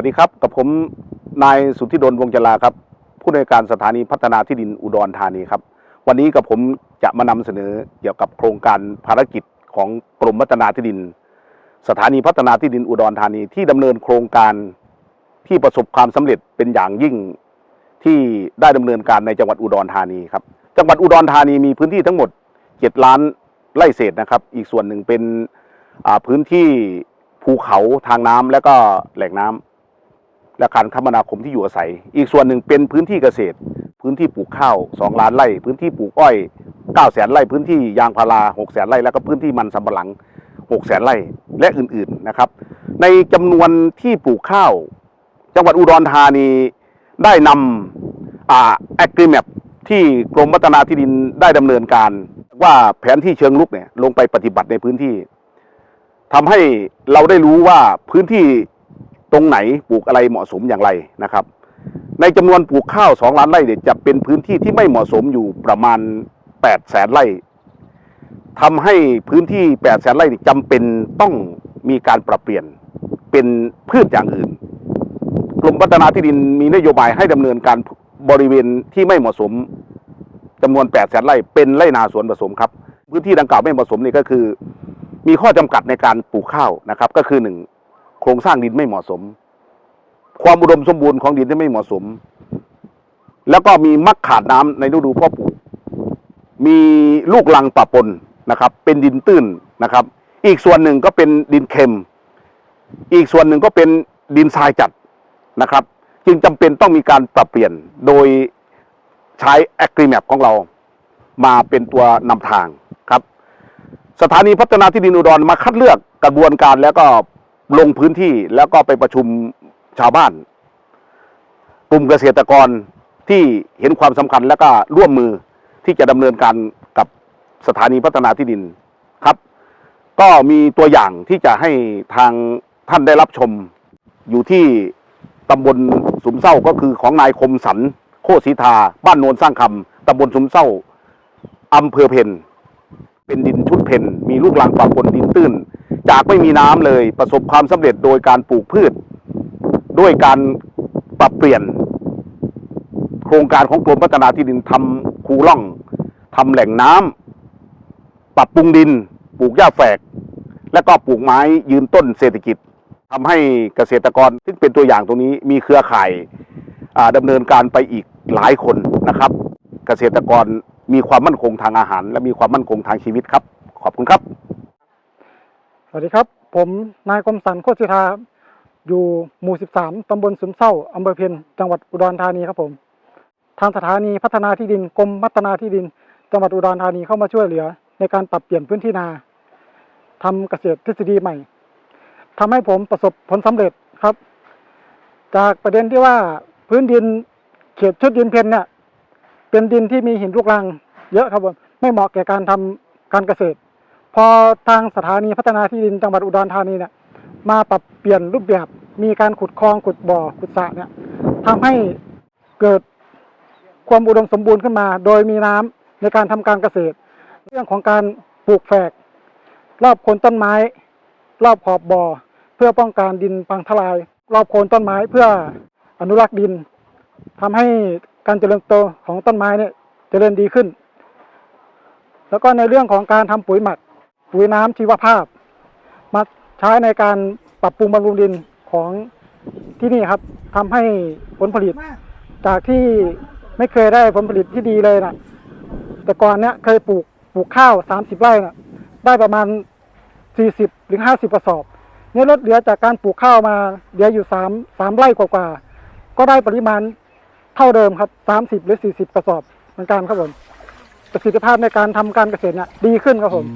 วัสดีครับกับผมนายสุทธิดลวงจราครับ ผู้ในวยการสถานีพัฒนาที่ดินอุดรธานีครับ วันนี้กับผมจะมานำเสนอเกี่ยวกับโครงการภารกิจของกรมพัฒนาที่ดิน สถานีพัฒนาที่ดินอุดรธานีที่ดำเนินโครงการที่ประสบความสำเร็จเป็นอย่างยิ่งที่ได้ดำเนินการในจังหวัดอุดรธานีครับ จังหวัดอุดรธานีมีพื้นที่ทั้งหมด7ล้านไร่เศษนะครับ อีกส่วนหนึ่งเป็นพื้นที่ภูเขาทางน้ำและก็แหล่งน้ำ และการคมนาคมที่อยู่อาศัย อีกส่วนหนึ่งเป็นพื้นที่เกษตร พื้นที่ปลูกข้าว 2 ล้านไร่ พื้นที่ปลูกอ้อย 9 แสนไร่ พื้นที่ยางพารา6แสนไร่ แล้วก็พื้นที่มันสำปะหลัง 6 แสนไร่ และอื่นๆนะครับ ในจำนวนที่ปลูกข้าว จังหวัดอุดรธานีได้นำอ่าแอค r ิแมปที่กรมพัฒนาที่ดินได้ดำเนินการ ว่าแผนที่เชิงลุกเนี่ยลงไปปฏิบัติในพื้นที่ทำให้เราได้รู้ว่าพื้นที่ ตรงไหนปลูกอะไรเหมาะสมอย่างไรนะครับ ในจำนวนปลูกข้าวสองล้านไร่เนี่ยจะเป็นพื้นที่ที่ไม่เหมาะสมอยู่ประมาณแปดแสนไร่ทำให้พื้นที่แปดแสนไร่นี่จำเป็นต้องมีการปรับเปลี่ยนเป็นพืชอย่างอื่นกรมพัฒนาที่ดินมีนโยบายให้ดำเนินการบริเวณที่ไม่เหมาะสมจำนวน8แสนไร่เป็นไร่นาสวนผสมครับ พื้นที่ดังกล่าวไม่เหมาะสมนี่ก็คือ มีข้อจำกัดในการปลูกข้าวนะครับ ก็คือหนึ่ง โครงสร้างดินไม่เหมาะสม ความอุดมสมบูรณ์ของดินที่ไม่เหมาะสม แล้วก็มีมักขาดน้ำในฤดูพ่อปลูกมีลูกลังปะปนนะครับ เป็นดินตื้นนะครับ อีกส่วนหนึ่งก็เป็นดินเค็ม อีกส่วนหนึ่งก็เป็นดินทรายจัดนะครับ จึงจำเป็นต้องมีการปรับเปลี่ยนโดยใช้ a g r i m a p ของเรามาเป็นตัวนำทางครับ สถานีพัฒนาที่ดินอุดรมาคัดเลือกกระบวนการแล้วก็ ลงพื้นที่แล้วก็ไปประชุมชาวบ้าน กลุ่มเกษตรกรที่เห็นความสำคัญแล้วก็ร่วมมือที่จะดำเนินการกับสถานีพัฒนาที่ดินครับ ก็มีตัวอย่างที่จะให้ทางท่านได้รับชม อยู่ที่ตำบลสุมเศร้าก็คือของนายคมสันโคศิทาบ้านโนนสร้างคำตำบลสุมเศร้าอำเภอเพนเป็นดินชุดเพนมีลูกรังปะปนดินตื้น จากไม่มีน้ำเลยประสบความสำเร็จโดยการปลูกพืช ด้วยการปรับเปลี่ยน โครงการของกรมพัฒนาที่ดินทำคูล่องทำแหล่งน้ำปรับปรุงดิน ปลูกหญ้าแฝก และก็ปลูกไม้ยืนต้นเศรษฐกิจทำให้เกษตรกรซึ่งเป็นตัวอย่างตรงนี้มีเครือข่ายอ่าดำเนินการไปอีกหลายคนนะครับ เกษตรกรมีความมั่นคงทางอาหาร และมีความมั่นคงทางชีวิตครับ ขอบคุณครับ วัสดีครับ ผมนายคมสันโคตรศิทาอยู่หมู่ 13 ตำบลสุมเศร้าอำเภอเพียนจังหวัดอุดรธานีครับผม ทางสถานีพัฒนาที่ดินกรมพัฒนาที่ดิน จังหวัดอุดรธานีเข้ามาช่วยเหลือ ในการปรับเปลี่ยนพื้นที่นาทำเกษตรทฤษฎีใหม่ทำให้ผมประสบผลสำเร็จครับ จากประเด็นที่ว่าพื้นดินเขตชุดดินเพนเนี่ยเป็นดินที่มีหินลูกรัง เยอะครับผมไม่เหมาะแก่การทำการเกษตร พอทางสถานีพัฒนาที่ดินจังหวัดอุดรธานีเนี่ยมาปรับเปลี่ยนรูปแบบมีการขุดคลองขุดบ่อขุดสระเนี่ยทำให้เกิดความอุดมสมบูรณ์ขึ้นมา โดยมีน้ำในการทำการเกษตร เรื่องของการปลูกแฝก รอบโคนต้นไม้ รอบขอบบ่อ เพื่อป้องกันดินพังทลาย รอบโคนต้นไม้เพื่ออนุรักษ์ดินทำให้การเจริญโตของต้นไม้เนี่ยเจริญดีขึ้น แล้วก็ในเรื่องของการทำปุ๋ยหมัก ปุ๋ยน้ำชีวภาพ มาใช้ในการปรับปรุงบำรุงดินของที่นี่ครับทำให้ผลผลิต จากที่ไม่เคยได้ผลผลิตที่ดีเลยนะแต่ก่อนเนี้ยเคยปลูกปลูกข้าวสามสิบไร่นะได้ประมาณสี่สิบหรือห้าสิบกระสอบเนี่ยลดเหลือจากการปลูกข้าวมาเหลืออยู่สามสามไร่กว่าๆก็ได้ปริมาณเท่าเดิมครับสามสิบหรือสี่สิบกระสอบเหมือนกันครับผมประสิทธิภาพในการทำการเกษตรเนี่ยดีขึ้นครับผม